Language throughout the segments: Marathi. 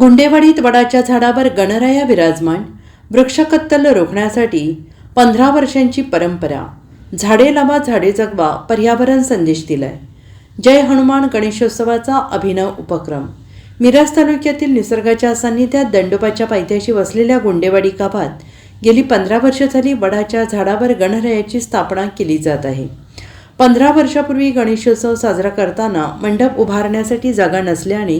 गुंडेवाडीत वडाच्या झाडावर गणराया विराजमान वृक्षकत्तल रोखण्यासाठी पंधरा वर्षांची परंपरा झाडे लावा झाडे जगवा पर्यावरण संदेश दिलाय. जय हनुमान गणेशोत्सवाचा अभिनव उपक्रम. मिरज तालुक्यातील निसर्गाच्या सान्निध्यात दंडोबाच्या पायथ्याशी वसलेल्या गुंडेवाडी गावात गेली पंधरा वर्ष झाली वडाच्या झाडावर गणरायाची स्थापना केली जात आहे. पंधरा वर्षापूर्वी गणेशोत्सव साजरा करताना मंडप उभारण्यासाठी जागा नसल्याने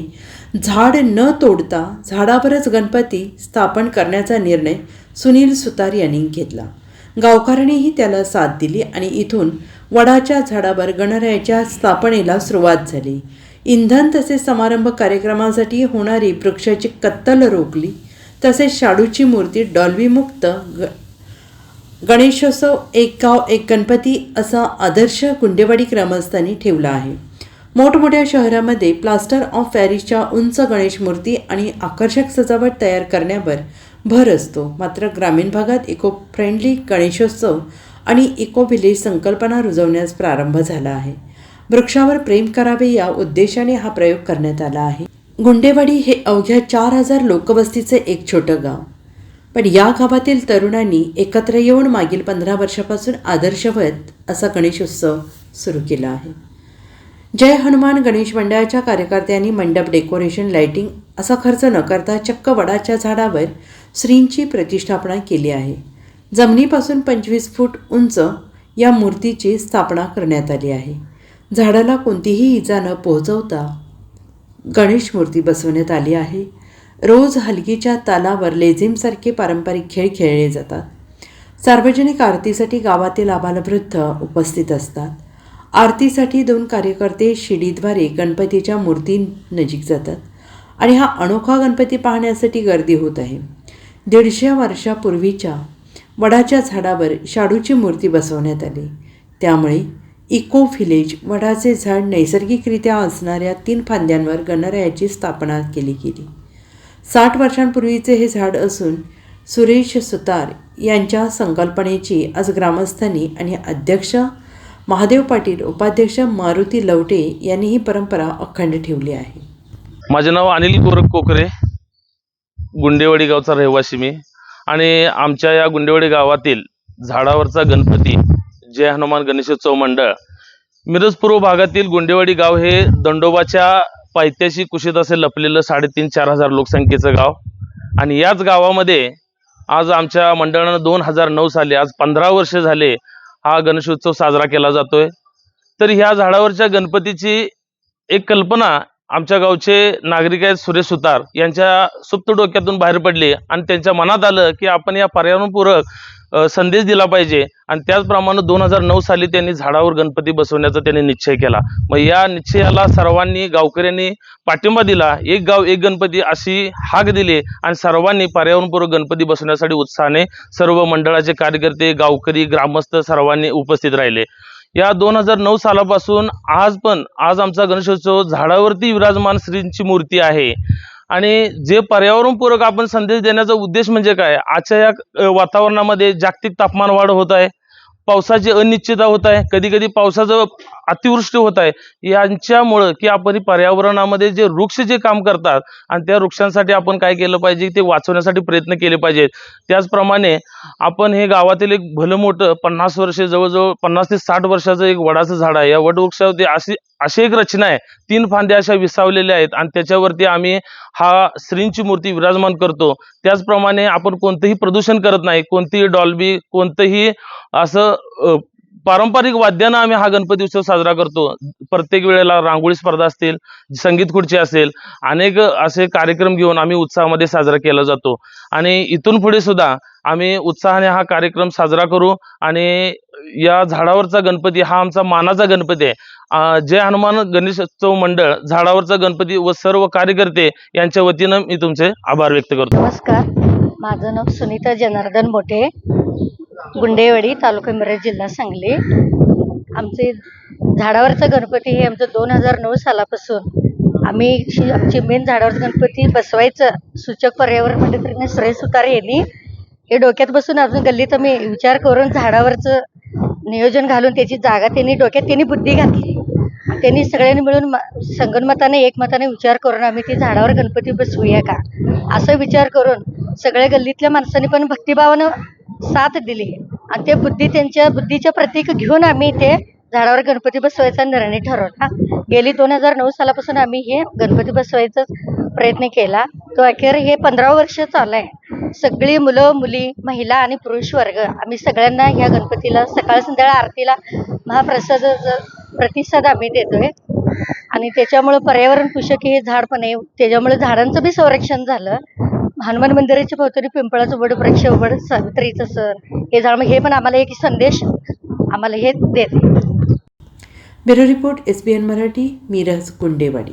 झाड न तोडता झाडावरच गणपती स्थापन करण्याचा निर्णय सुनील सुतार यांनी घेतला. गावकऱ्यांनीही त्याला साथ दिली आणि इथून वडाच्या झाडावर गणरायाच्या स्थापनेला सुरुवात झाली. इंधन तसेच समारंभ कार्यक्रमासाठी होणारी वृक्षाची कत्तल रोखली. तसेच शाडूची मूर्ती डॉल्बीमुक्त ग गणेशोत्सव एक गाव एक गणपती असा आदर्श गुंडेवाडी ग्रामस्थांनी ठेवला आहे. मोठमोठ्या शहरामध्ये प्लास्टर ऑफ पॅरिसच्या उंच गणेश मूर्ती आणि आकर्षक सजावट तयार करण्यावर भर असतो. मात्र ग्रामीण भागात इको फ्रेंडली गणेशोत्सव आणि इको व्हिलेज संकल्पना रुजवण्यास प्रारंभ झाला आहे. वृक्षावर प्रेम करावे या उद्देशाने हा प्रयोग करण्यात आला आहे. गुंडेवाडी हे अवघ्या चार हजार लोकवस्तीचे एक छोटं गाव. पण या गावातील तरुणांनी एकत्र येऊन मागील पंधरा वर्षापासून आदर्शवत असा गणेशोत्सव सुरू केला आहे. जय हनुमान गणेश मंडळाच्या कार्यकर्त्यांनी मंडप डेकोरेशन लाइटिंग असा खर्च न करता चक्क वडाच्या झाडावर श्रींची प्रतिष्ठापना केली आहे. जमिनीपासून पंचवीस फूट उंच या मूर्तीची स्थापना करण्यात आली आहे. झाडाला कोणतीही इजा न पोहोचवता गणेश मूर्ती बसवण्यात आली आहे. रोज हलगीच्या तालावर लेझिमसारखे पारंपरिक खेळ खेळले जातात. सार्वजनिक आरतीसाठी गावातील आबालवृद्ध उपस्थित असतात. आरतीसाठी दोन कार्यकर्ते शिडीद्वारे गणपतीच्या मूर्ती नजीक जातात आणि हा अनोखा गणपती पाहण्यासाठी गर्दी होत आहे. दीडशे वर्षापूर्वीच्या वडाच्या झाडावर शाडूची मूर्ती बसवण्यात आली. त्यामुळे इको व्हिलेज वडाचे झाड नैसर्गिकरित्या असणाऱ्या तीन फांद्यांवर गणरायाची स्थापना केली गेली. साठ वर्षांपूर्वीचे हे झाड असून सुरेश सुतार यांच्या संकल्पनेची आज ग्रामस्थांनी आणि अध्यक्ष महादेव पाटील उपाध्यक्ष मारुती लवटे यांनी ही परंपरा अखंड ठेवली आहे. माझे नाव अनिल गोरख कोकरे गुंडेवाडी गावचा रहिवासी मी. आणि आमच्या या गुंडेवाडी गावातील झाडावरचा गणपती जय हनुमान गणेशोत्सव मंडळ मिरजपूर्व भागातील गुंडेवाडी गाव हे दंडोबाच्या पायथ्याशी कुशीत असे लपलेलं साडेतीन चार हजार लोकसंख्येचं गाव. आणि याच गावामध्ये आज आमच्या मंडळानं दोन हजार नऊ साली आज पंधरा वर्ष झाले हा गणेशोत्सव साजरा केला जातोय. तर ह्या झाडावरच्या गणपतीची एक कल्पना आमच्या गावचे नागरिक आहेत सुरेश सुतार यांच्या सुप्त डोक्यातून बाहेर पडले आणि त्यांच्या मनात आलं की आपण या पर्यावरणपूरक संदेश दिला पाहिजे. आणि त्याचप्रमाणे दोन हजार नऊ साली त्यांनी झाडावर गणपती बसवण्याचा त्यांनी निश्चय केला. मग या निश्चयाला सर्वांनी गावकऱ्यांनी पाठिंबा दिला. एक गाव एक गणपती अशी हाक दिली आणि सर्वांनी पर्यावरणपूरक गणपती बसवण्यासाठी उत्साहाने सर्व मंडळाचे कार्यकर्ते गावकरी ग्रामस्थ सर्वांनी उपस्थित राहिले. या दोन हजार नऊ सालापासून आज पण आज आमचा गणेशोत्सव झाडावरती विराजमान श्रींची मूर्ती आहे. आणि जे पर्यावरणपूरक आपण संदेश देण्याचा उद्देश म्हणजे काय? आजच्या या वातावरणामध्ये जागतिक तापमान वाढ होत आहे. पावसाची अनिश्चितता होत आहे. कधी कधी पावसाचं अतिवृष्टी होत आहे. यांच्यामुळं की आपण पर्यावरणामध्ये जे वृक्ष जे काम करतात आणि त्या वृक्षांसाठी आपण काय केलं पाहिजे ते वाचवण्यासाठी प्रयत्न केले पाहिजेत. त्याचप्रमाणे आपण हे गावातील एक भलं मोठं पन्नास वर्षे जवळजवळ पन्नास ते साठ वर्षाचं एक वडाचं झाड आहे. या वडवृक्षावरती अशी अशी एक रचना आहे. तीन फांद्या अशा विसावलेल्या आहेत आणि त्याच्यावरती आम्ही हा श्रींची मूर्ती विराजमान करतो. त्याचप्रमाणे आपण कोणतंही प्रदूषण करत नाही. कोणतीही डॉल्बी कोणतंही असं पारंपरिक वाद्यानं आम्ही हा गणपती उत्सव साजरा करतो. प्रत्येक वेळेला रांगोळी स्पर्धा असतील संगीत खुर्ची असेल अनेक असे कार्यक्रम घेऊन आम्ही उत्साहामध्ये साजरा केला जातो. आणि इथून पुढे सुद्धा आम्ही उत्साहाने हा कार्यक्रम साजरा करू आणि या झाडावरचा गणपती हा आमचा मानाचा गणपती आहे. जय हनुमान गणेशोत्सव मंडळ झाडावरचा गणपती व सर्व कार्यकर्ते यांच्या वतीनं मी तुमचे आभार व्यक्त करतो. नमस्कार. माझं नाव सुनीता जनार्दन बोटे. गुंडेवाडी तालुका मिरज जिल्हा सांगली. आमचे झाडावरचा गणपती हे आमचं दोन हजार नऊ सालापासून आम्ही शि- मेन झाडावरचा गणपती बसवायचं सूचक पर्यावरण मंडळाने सुरेश सुतारे यांनी. हे डोक्यात बसून अजून गल्लीत आम्ही विचार करून झाडावरचं नियोजन घालून त्याची जागा त्यांनी डोक्यात त्यांनी बुद्धी घातली. त्यांनी सगळ्यांनी मिळून संगणमताने एकमताने विचार करून आम्ही ती झाडावर गणपती बसवूया का? असं विचार करून सगळ्या गल्लीतल्या माणसांनी पण भक्तिभावानं साथ दिली. आणि ते बुद्धी त्यांच्या बुद्धीचे प्रतीक घेऊन आम्ही ते झाडावर गणपती बसवायचा निर्णय ठरवला. गेली दोन हजार नऊ सालापासून आम्ही हे गणपती बसवायचा प्रयत्न केला. तो अखेर हे पंधरा वर्ष चालू आहे सगळी मुलं मुली महिला आणि पुरुष वर्ग आम्ही सगळ्यांना ह्या गणपतीला सकाळ संध्याकाळ आरतीला महाप्रसाद प्रतिसाद आम्ही देतोय. आणि त्याच्यामुळं पर्यावरण पुषक हे झाड पण आहे. त्याच्यामुळे झाडांचं बी संरक्षण झालं. हनुमान मंदिराच्या भोवतरी पिंपळाचं वड वृक्ष वड सावित्रीचं सर. हे झाड हे पण आम्हाला एक संदेश आम्हाला हे देते. Bureau report S B N Marathi Miraj Kundewadi